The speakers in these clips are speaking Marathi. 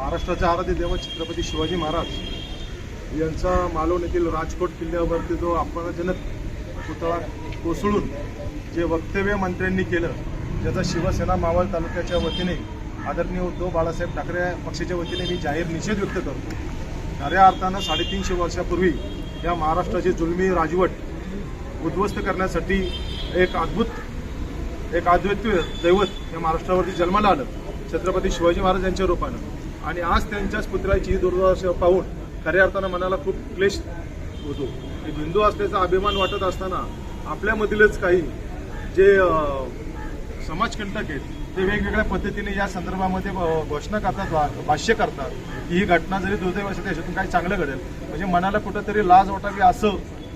महाराष्ट्राचे आराध्य देव छत्रपती शिवाजी महाराज यांचा मालवण येथील राजकोट किल्ल्यावरती जो अपमानजनक पुतळा कोसळून जे वक्तव्य मंत्र्यांनी केलं ज्याचा शिवसेना मावळ तालुक्याच्या वतीने आदरणीय उद्धव बाळासाहेब ठाकरे पक्षाच्या वतीने मी जाहीर निषेध व्यक्त करतो. खऱ्या अर्थानं साडेतीनशे वर्षापूर्वी या महाराष्ट्राची जुलमी राजवट उद्ध्वस्त करण्यासाठी एक अद्भुत एक अद्वैत दैवत या महाराष्ट्रावरती जन्माला आलं छत्रपती शिवाजी महाराज यांच्या रूपानं. आणि आज त्यांच्याच पुत्राची ही दुर्दशा पाहून खऱ्या अर्थानं मनाला खूप क्लेश होतो. एक हिंदू असल्याचा अभिमान वाटत असताना आपल्यामधीलच काही जे समाजकंटक आहेत ते वेगवेगळ्या पद्धतीने या संदर्भामध्ये घोषणा करतात भा- भाष्य करतात की ही घटना जरी दुर्दैव असेल त्याच्यातून काही चांगलं घडेल. म्हणजे मनाला कुठंतरी लाज वाटावी असं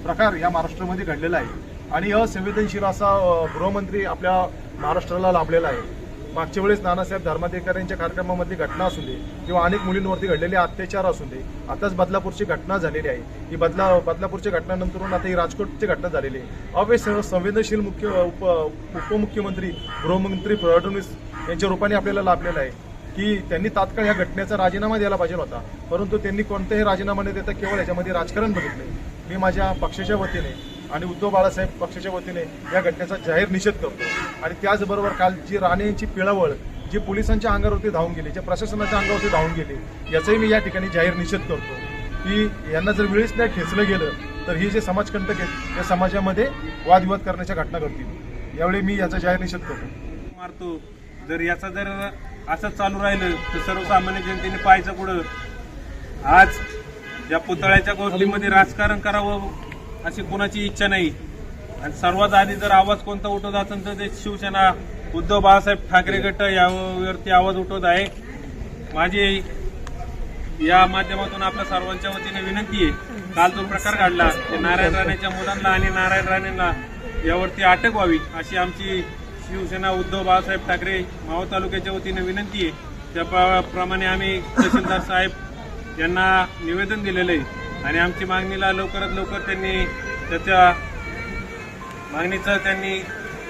प्रकार या महाराष्ट्रामध्ये घडलेला आहे. आणि असंवेदनशील असा गृहमंत्री आपल्या महाराष्ट्राला लाभलेला आहे. मागच्या वेळेस नानासाहेब धर्माधिकाऱ्यांच्या कार्यक्रमामधली घटना असू दे किंवा अनेक मुलींवरती घडलेले अत्याचार असू दे आताच बदलापूरची घटना झालेली आहे. ही बदला बदलापूरच्या घटनानंतरून आता ही राजकोटची घटना झालेली आहे. अवे संवेदनशील मुख्य उप उपमुख्यमंत्री गृहमंत्री फडणवीस यांच्या रूपाने आपल्याला लाभलेला आहे की त्यांनी तात्काळ या घटनेचा राजीनामा द्यायला पाहिजे होता. परंतु त्यांनी कोणताही राजीनामा न देता केवळ याच्यामध्ये राजकारण बघितले मी माझ्या पक्षाच्या वतीने आणि उद्धव बाळासाहेब पक्षाच्या वतीने या घटनेचा जाहीर निषेध करतो. आणि त्याचबरोबर काल जी राणेंची पिळवळ जी पोलिसांच्या अंगावरती धावून गेली जे प्रशासनाच्या अंगावरती धावून गेली याचाही मी या ठिकाणी जाहीर निषेध करतो. की यांना जर वेळीच नाही खेचलं गेलं तर ही जे समाजकंटक आहेत या समाजामध्ये वादविवाद करण्याच्या घटना घडतील. यावेळी मी याचा जाहीर निषेध करतो. मारतो. जर याचा जर असंच चालू राहिलं तर सर्वसामान्य जनतेने पाहायचं पुढं आज या पुतळ्याच्या गोष्टीमध्ये राजकारण करावं अशी कोणाची इच्छा नाही. आणि सर्वात आधी जर आवाज कोणता उठवत असेल तर ते शिवसेना उद्धव बाळासाहेब ठाकरे गट यावरती आवाज उठवत आहे. माझी या माध्यमातून आपल्या सर्वांच्या वतीने विनंती आहे. काल जो प्रकार घडला ते नारायण राणेच्या मुलांना आणि नारायण राणेंना यावरती अटक व्हावी अशी आमची शिवसेना उद्धव बाळासाहेब ठाकरे मावळ तालुक्याच्या वतीने विनंती आहे. त्याप्रमाणे आम्ही तहसीलदार साहेब यांना निवेदन दिलेलं आहे. आणि आमची मागणीला लवकरात लवकर त्यांनी त्याच्या मागणीचं त्यांनी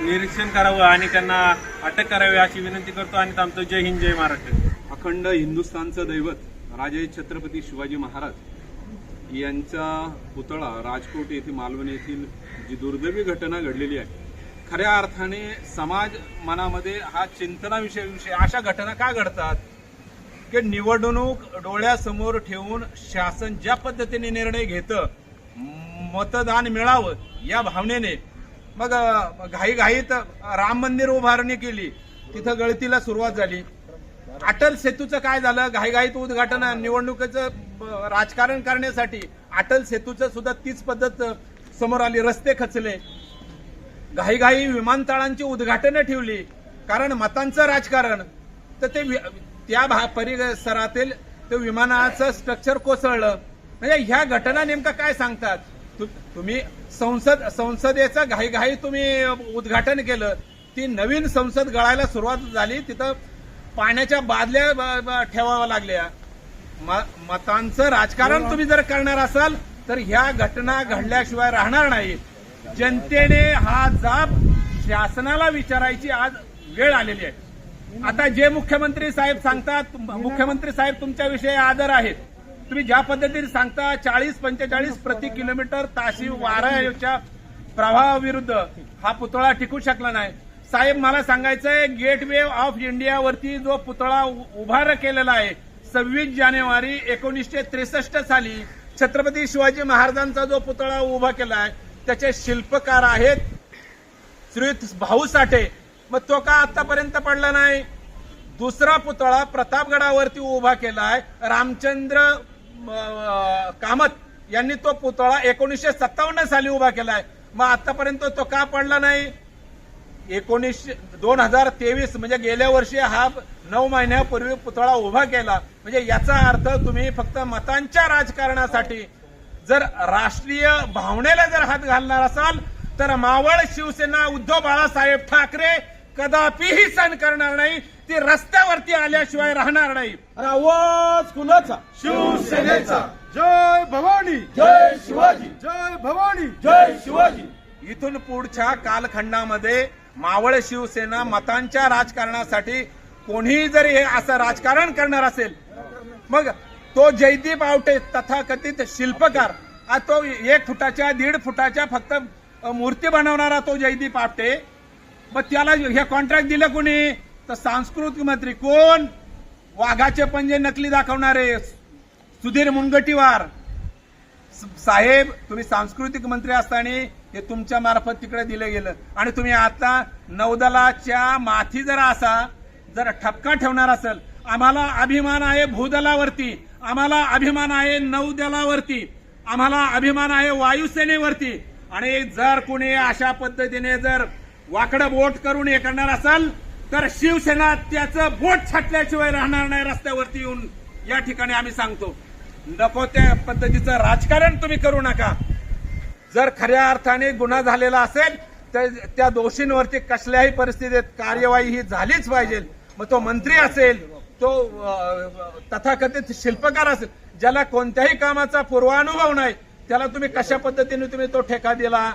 निरीक्षण करावं आणि त्यांना अटक करावी अशी विनंती करतो आणि आमचं जय हिंद जय महाराष्ट्र. अखंड हिंदुस्थानचं दैवत राजे छत्रपती शिवाजी महाराज यांचा पुतळा राजकोट येथे मालवण येथील जी दुर्दैवी घटना घडलेली आहे खऱ्या अर्थाने समाज मनामध्ये हा चिंतनाविषयी विषय अशा घटना का घडतात? की निवडणूक डोळ्यासमोर ठेवून शासन ज्या पद्धतीने निर्णय घेतं मतदान मिळावं या भावनेने. मग घाईघाईत राम मंदिर उभारणी केली तिथं गळतीला सुरुवात झाली. अटल सेतूचं काय झालं? घाईघाईत उद्घाटन निवडणुकीचं ब- राजकारण करण्यासाठी अटल सेतूचं सुद्धा तीच पद्धत समोर आली रस्ते खचले. घाईघाई विमानतळांची उद्घाटनं ठेवली कारण मतांचं राजकारण. तर ते त्या भा- परिसरातील ते विमानाचं स्ट्रक्चर कोसळलं. म्हणजे ह्या घटना नेमका काय सांगतात? तु- तुम्ही संसद संसदेचं घाईघाई तुम्ही उद्घाटन केलं. ती नवीन संसद गळायला सुरुवात झाली तिथं पाण्याच्या बादल्या ठेवाव्या लागल्या. म- मतांचं राजकारण तुम्ही जर करणार असाल तर ह्या घटना घडल्याशिवाय राहणार नाही. जनतेने हा जाब शासनाला विचारायची आज वेळ आलेली आहे. आता जे मुख्यमंत्री साहेब सांगतात मुख्यमंत्री साहेब तुमच्याविषयी आदर आहेत. तुम्ही ज्या पद्धतीने सांगता चाळीस पंचेचाळीस प्रति किलोमीटर ताशी वाऱ्याच्या प्रवाहाविरुद्ध हा पुतळा टिकू शकला नाही. साहेब मला सांगायचंय गेटवे ऑफ इंडियावरती जो पुतळा उभार केलेला आहे सव्वीस जानेवारी एकोणीसशे त्रेसष्ट साली छत्रपती शिवाजी महाराजांचा जो पुतळा उभा केला आहे त्याचे शिल्पकार आहेत श्री भाऊ साठे. मग तो का आतापर्यंत पडला नाही? दुसरा पुतळा प्रतापगडावरती उभा केलाय. रामचंद्र कामत यांनी तो पुतळा एकोणीसशे सत्तावन्न साली उभा केलाय. मग आतापर्यंत तो का पडला नाही? एकोणीसशे दोन हजार तेवीस म्हणजे गेल्या वर्षी हा नऊ महिन्यापूर्वी पुतळा उभा केला. म्हणजे याचा अर्थ तुम्ही फक्त मतांच्या राजकारणासाठी जर राष्ट्रीय भावनेला जर हात घालणार असाल तर मावळ शिवसेना उद्धव बाळासाहेब ठाकरे कदापिही सण करणार नाही ती रस्त्यावरती आल्याशिवाय राहणार नाही. आणि आवाज कुणाचा? शिवसेनेचा. जय भवानी. जय शिवाजी. जय भवानी. जय शिवाजी. इथून पुढच्या कालखंडामध्ये मावळ शिवसेना मतांच्या राजकारणासाठी कोणीही जर हे असं राजकारण करणार असेल मग तो जयदीप आवटे तथाकथित शिल्पकार तो एक फुटाच्या दीड फुटाच्या फक्त मूर्ती बनवणारा तो जयदीप आपटे मग त्याला हे कॉन्ट्रॅक्ट दिलं कोणी? तर सांस्कृतिक मंत्री कोण? वाघाचे पंजे नकली दाखवणारे सुधीर मुनगटीवार. साहेब तुम्ही सांस्कृतिक मंत्री असताना हे तुमच्या मार्फत तिकडे दिलं गेलं. आणि तुम्ही आता नौदलाच्या माथी जर असा जर ठपका ठेवणार असेल आम्हाला अभिमान आहे भूदलावरती आम्हाला अभिमान आहे नौदलावरती आम्हाला अभिमान आहे वायुसेनेवरती. आणि जर कोणी अशा पद्धतीने जर वाकडं बोट करून हे करणार असाल तर शिवसेना त्याचं बोट छाटल्याशिवाय राहणार नाही रस्त्यावरती येऊन. या ठिकाणी आम्ही सांगतो नको त्या पद्धतीचं राजकारण तुम्ही करू नका. जर खऱ्या अर्थाने गुन्हा झालेला असेल तर त्या दोषींवरती कसल्याही परिस्थितीत कार्यवाही ही झालीच पाहिजे. मग तो मंत्री असेल तो तथाकथित शिल्पकार असेल ज्याला कोणत्याही कामाचा पूर्वानुभव नाही त्याला तुम्ही कशा पद्धतीने तुम्ही तो ठेका दिला?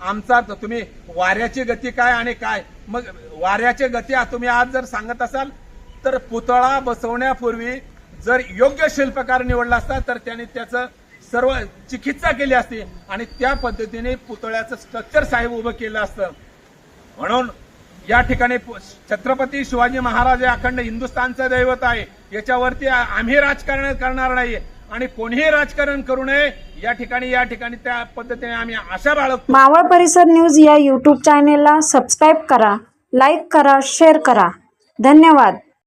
आमचा तुम्ही वाऱ्याची गती काय आणि काय? मग वाऱ्याची गती तुम्ही आज जर सांगत असाल तर पुतळा बसवण्यापूर्वी जर योग्य शिल्पकार निवडला असता तर त्याने त्याचं सर्व चिकित्सा केली असती आणि त्या पद्धतीने पुतळ्याचं स्ट्रक्चर साहेब उभं केलं असतं. म्हणून या ठिकाणी पु- छत्रपती शिवाजी महाराज हे अखंड हिंदुस्थानचं दैवत आहे. याच्यावरती आम्ही राजकारण करणार नाही आणि कोणीही राजकारण करू नये या ठिकाणी या ठिकाणी त्या पद्धतीने आम्ही आशा बाळगतो. मावळ परिसर न्यूज या यूट्यूब चॅनेलला सबस्क्राईब करा लाईक करा शेअर करा. धन्यवाद.